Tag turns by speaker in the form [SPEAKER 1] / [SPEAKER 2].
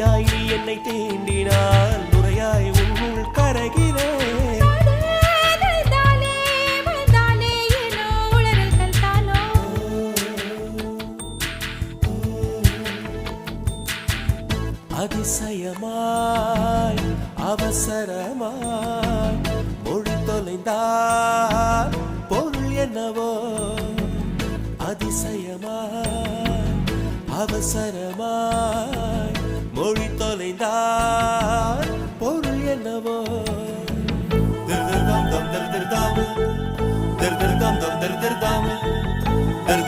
[SPEAKER 1] என்னை தீண்டினால் நுரையாய் உன்னுள் கரைகிறேன். அதிசயமாய் அவசரமாய் மொழி தொலைந்தார் பொருள் என்னவோ? அதிசயமாய் அவசரமாய் மொழி பொருள் என்னவோ திருதிருதாம் தம் திருதிருதாம் திருதிருதாம் தம் திருதிருதாம் திருதிருதாம் தம்